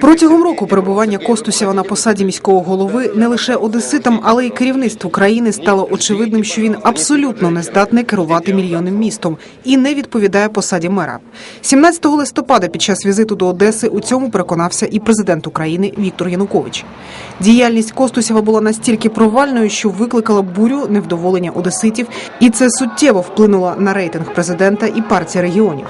Протягом року перебування Костусєва на посаді міського голови не лише одеситам, але й керівництву країни стало очевидним, що він абсолютно не здатний керувати мільйонним містом і не відповідає посаді мера. 17 листопада під час візиту до Одеси у цьому переконався і президент України Віктор Янукович. Діяльність Костусєва була настільки провальною, що викликала бурю невдоволення одеситів, і це суттєво вплинуло на рейтинг президента і партії регіонів.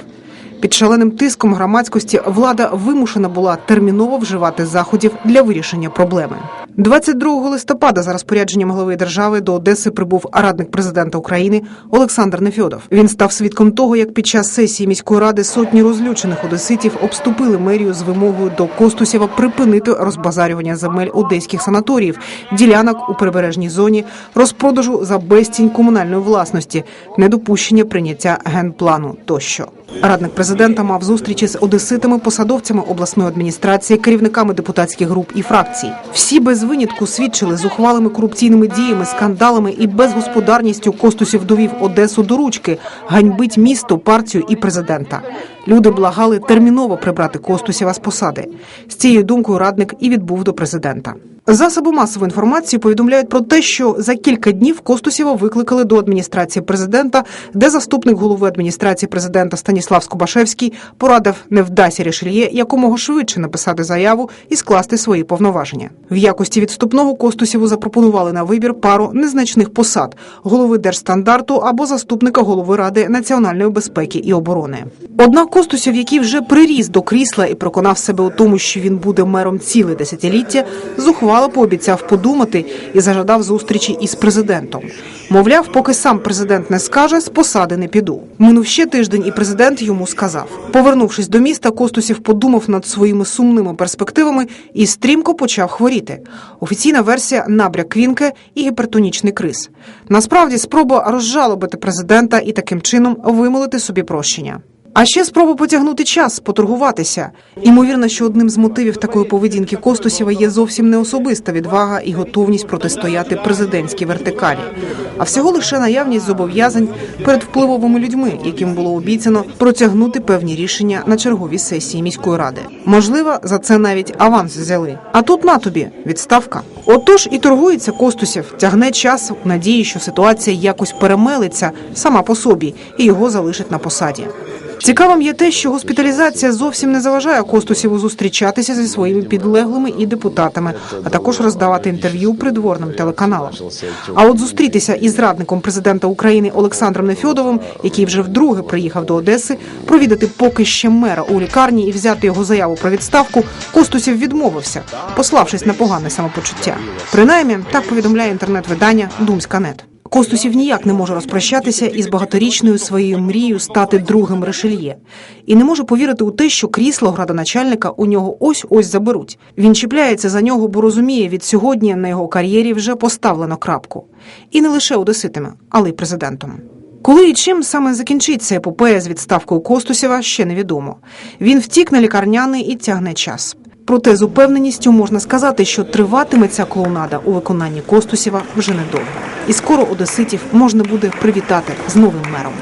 Під шаленим тиском громадськості влада вимушена була терміново вживати заходів для вирішення проблеми. 22 листопада за розпорядженням голови держави до Одеси прибув радник президента України Олександр Нефьодов. Він став свідком того, як під час сесії міської ради сотні розлючених одеситів обступили мерію з вимогою до Костусєва припинити розбазарювання земель одеських санаторіїв, ділянок у прибережній зоні, розпродажу за безцінь комунальної власності, недопущення прийняття генплану тощо. Радник президента мав зустрічі з одеситами, посадовцями обласної адміністрації, керівниками депутатських груп і фракцій. Всі без винятку свідчили з ухвалими корупційними діями, скандалами і безгосподарністю Костусів довів Одесу до ручки, ганьбить місто, партію і президента. Люди благали терміново прибрати Костусєва з посади. З цією думкою радник і відбув до президента. Засоби масової інформації повідомляють про те, що за кілька днів Костусєва викликали до адміністрації президента, де заступник голови адміністрації президента Станіслав Скобашевський порадив невдасі Рішельє якомога швидше написати заяву і скласти свої повноваження. В якості відступного Костусєву запропонували на вибір пару незначних посад голови держстандарту або заступника голови ради національної безпеки і оборони. Однак Костусєв, який вже приріс до крісла і переконав себе у тому, що він буде мером ціле десятиліття, зухвало пообіцяв подумати і зажадав зустрічі із президентом. Мовляв, поки сам президент не скаже, з посади не піду. Минув ще тиждень, і президент йому сказав. Повернувшись до міста, Костусів подумав над своїми сумними перспективами і стрімко почав хворіти. Офіційна версія набряк квінки і гіпертонічний криз. Насправді спроба розжалобити президента і таким чином вимолити собі прощення. А ще спроба потягнути час, поторгуватися. Імовірно, що одним з мотивів такої поведінки Костусєва є зовсім не особиста відвага і готовність протистояти президентській вертикалі, а всього лише наявність зобов'язань перед впливовими людьми, яким було обіцяно протягнути певні рішення на черговій сесії міської ради. Можливо, за це навіть аванс взяли. А тут на тобі відставка. Отож і торгується Костусєв, тягне час в надії, що ситуація якось перемелиться сама по собі і його залишить на посаді. Цікавим є те, що госпіталізація зовсім не заважає Костусєву зустрічатися зі своїми підлеглими і депутатами, а також роздавати інтерв'ю придворним телеканалам. А от зустрітися із радником президента України Олександром Нефьодовим, який вже вдруге приїхав до Одеси, провідати поки ще мера у лікарні і взяти його заяву про відставку, Костусєв відмовився, пославшись на погане самопочуття. Принаймні, так повідомляє інтернет-видання Думська.нет. Костусів ніяк не може розпрощатися із багаторічною своєю мрією стати другим Ришельє. І не може повірити у те, що крісло градоначальника у нього ось-ось заберуть. Він чіпляється за нього, бо розуміє, від сьогодні на його кар'єрі вже поставлено крапку. І не лише одеситами, але й президентом. Коли і чим саме закінчиться епопея з відставкою Костусєва, ще невідомо. Він втік на лікарняний і тягне час. Проте з упевненістю можна сказати, що триватиме ця клоунада у виконанні Костусєва вже недовго. І скоро одеситів можна буде привітати з новим мером.